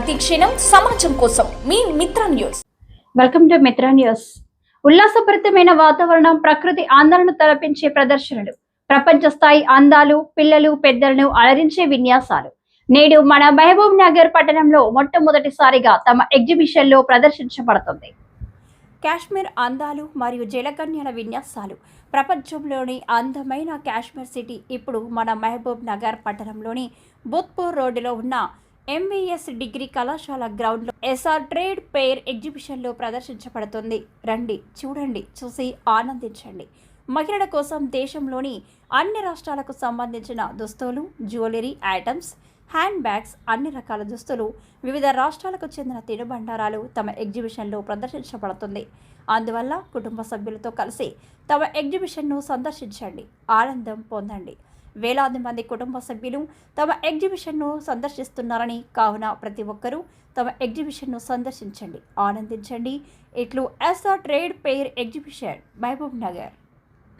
ప్రతి క్షణం సమాజం కోసం. మీ Mitra news. Welcome to Mitra news. ఉల్లాసభరితమైన వాతావరణం ప్రకృతి ఆందోళన తలపించే ప్రదర్శనలు. ప్రపంచ స్థాయి అందాలు పిల్లలు పెద్దలను అలరించే విన్యాసాలు. నేడు మన మహబూబ్ నగర్ పట్టణంలో మొట్టమొదటిసారిగా తమ ఎగ్జిబిషన్లో ప్రదర్శించబడుతుంది. కాశ్మీర్ అందాలు మరియు జలకన్యల విన్యాసాలు. ప్రపంచంలోని అందమైన కాశ్మీర్ సిటీ ఇప్పుడు మన మహబూబ్ నగర్ పట్టణంలోని బుత్పూర్ రోడ్డులో ఉన్న ఎంవీఎస్ డిగ్రీ కళాశాల గ్రౌండ్లో ఎస్ఆర్ ట్రేడ్ పేర్ ఎగ్జిబిషన్లో ప్రదర్శించబడుతుంది. రండి చూడండి చూసి ఆనందించండి. మహిళల కోసం దేశంలోని అన్ని రాష్ట్రాలకు సంబంధించిన దుస్తులు జ్యువెలరీ ఐటమ్స్ హ్యాండ్ బ్యాగ్స్ అన్ని రకాల దుస్తులు వివిధ రాష్ట్రాలకు చెందిన తినుబండారాలు తమ ఎగ్జిబిషన్లో ప్రదర్శించబడుతుంది. అందువల్ల కుటుంబ సభ్యులతో కలిసి తమ ఎగ్జిబిషన్ను సందర్శించండి. ఆనందం పొందండి. వేలాది మంది కుటుంబ సభ్యులు తమ ఎగ్జిబిషన్ను సందర్శిస్తున్నారని కావున ప్రతి ఒక్కరూ తమ ఎగ్జిబిషన్ను సందర్శించండి. ఆనందించండి. ఇట్లు SR trade fair exhibition Mahbubnagar.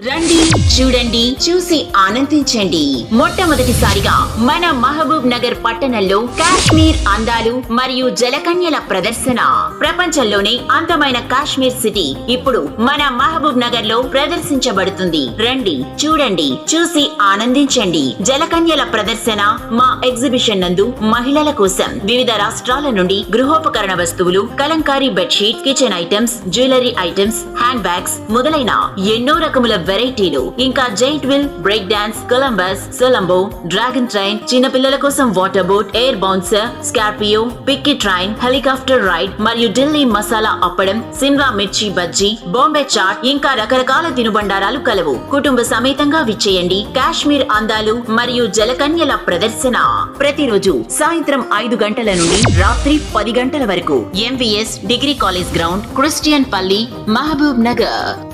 రండి చూడండి చూసి ఆనందించండి. మొట్టమొదటిసారిగా మన మహబూబ్ నగర్ పట్టణంలో కాశ్మీర్ అందాలు మరియు జలకన్యల ప్రదర్శన. ప్రపంచంలోనే అందమైన కాశ్మీర్ సిటీ ఇప్పుడు మన మహబూబ్ నగర్లో ప్రదర్శించబడుతుంది. రండి చూడండి చూసి ఆనందించండి. జలకన్యల ప్రదర్శన మా ఎగ్జిబిషన్ నందు మహిళల కోసం వివిధ రాష్ట్రాల నుండి గృహోపకరణ వస్తువులు Kalamkari bedsheet kitchen items jewellery items hand bags మొదలైన ఎన్నో రకముల వెరైటీలు. ఇంకా giant wheel break dance Columbus సొలంబో dragon train చిన్నపిల్లల కోసం water boat air bouncer Scorpio picky train helicopter ride మరియు ఢిల్లీ మసాలా అప్పడం సిమ్లా మిర్చి బజ్జీ బాంబే చాట్ ఇంకా రకరకాల తినుబండారాలు కలవు. కుటుంబ సమేతంగా విచ్చేయండి. కాశ్మీర్ అందాలు మరియు జలకన్యల ప్రదర్శన. ప్రతిరోజు సాయంత్రం ఐదు గంటల నుండి రాత్రి పది గంటల వరకు. MVS degree college ground Christianpalli Mahbubnagar.